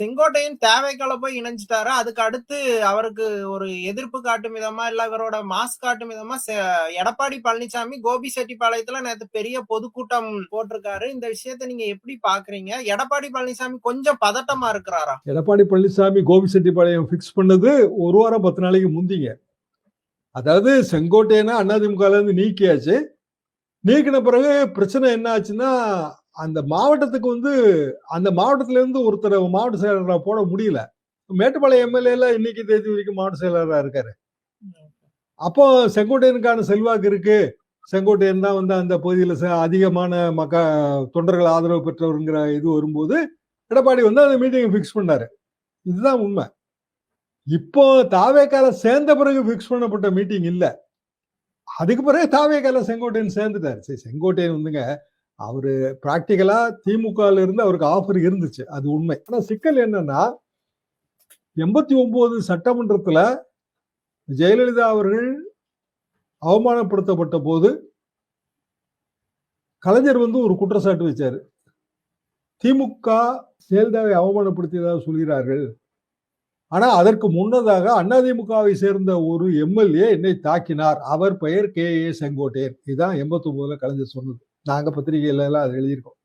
செங்கோட்டையின் தேவைக்களை போய் இணைஞ்சிட்டாரு. அதுக்கு அடுத்து அவருக்கு ஒரு எதிர்ப்பு காட்டும் விதமா இல்ல இவரோட மாஸ் காட்டும் விதமா எடப்பாடி பழனிசாமி கோபி செட்டிப்பாளையத்துல நேற்று பெரிய பொதுக்கூட்டம் போட்டிருக்காரு. இந்த விஷயத்த நீங்க எப்படி பாக்குறீங்க? எடப்பாடி பழனிசாமி கொஞ்சம் பதட்டமா இருக்கிறாரா? எடப்பாடி பழனிசாமி கோபிச்செட்டிப்பாளையம் ஃபிக்ஸ் பண்ணது ஒரு வாரம் பத்து நாளைக்கு முந்திங்க. அதாவது செங்கோட்டையனா அதிமுகல இருந்து நீக்கியாச்சு. நீக்கின பிறகு பிரச்சனை என்ன ஆச்சுன்னா அந்த மாவட்டத்துக்கு வந்து அந்த மாவட்டத்துல இருந்து ஒருத்தரை மாவட்ட செயலராக போட முடியல. மேட்டுப்பாளையம் எம்எல்ஏல இன்னைக்கு தேதி வரைக்கும் மாவட்ட செயலராக இருக்காரு. அப்போ செங்கோட்டையனுக்கான செல்வாக்கு இருக்கு. செங்கோட்டையன் தான் வந்து அந்த பகுதியில் அதிகமான மக்க தொண்டர்கள் ஆதரவு பெற்றவருங்கிற இது வரும்போது எடப்பாடி வந்து அந்த மீட்டிங்கை ஃபிக்ஸ் பண்ணாரு. இதுதான் உண்மை. இப்போ தாவேக்கால சேர்ந்த பிறகு ஃபிக்ஸ் பண்ணப்பட்ட மீட்டிங் இல்லை. அதுக்கு பிறகு தாவேக்கால செங்கோட்டையன் சேர்ந்துட்டாரு. சரி செங்கோட்டையன் வந்துங்க அவரு பிராக்டிக்கலா திமுகல இருந்து அவருக்கு ஆஃபர் இருந்துச்சு. அது உண்மை. ஆனா சிக்கல் என்னன்னா எண்பத்தி ஒன்பது சட்டமன்றத்துல ஜெயலலிதா அவர்கள் அவமானப்படுத்தப்பட்ட போது கலைஞர் வந்து ஒரு குற்றச்சாட்டு வச்சாரு. திமுக ஜெயலலிதாவை அவமானப்படுத்தியதாக சொல்கிறார்கள். ஆனால் அதற்கு முன்னதாக அதிமுகவை சேர்ந்த ஒரு எம்எல்ஏ என்னை தாக்கினார். அவர் பெயர் கே ஏ செங்கோட்டையன். இதுதான் எண்பத்தொன்பதுல கலைஞர் சொன்னது. நாங்கள் பத்திரிகையில எல்லாம் அதை எழுதியிருக்கோம்.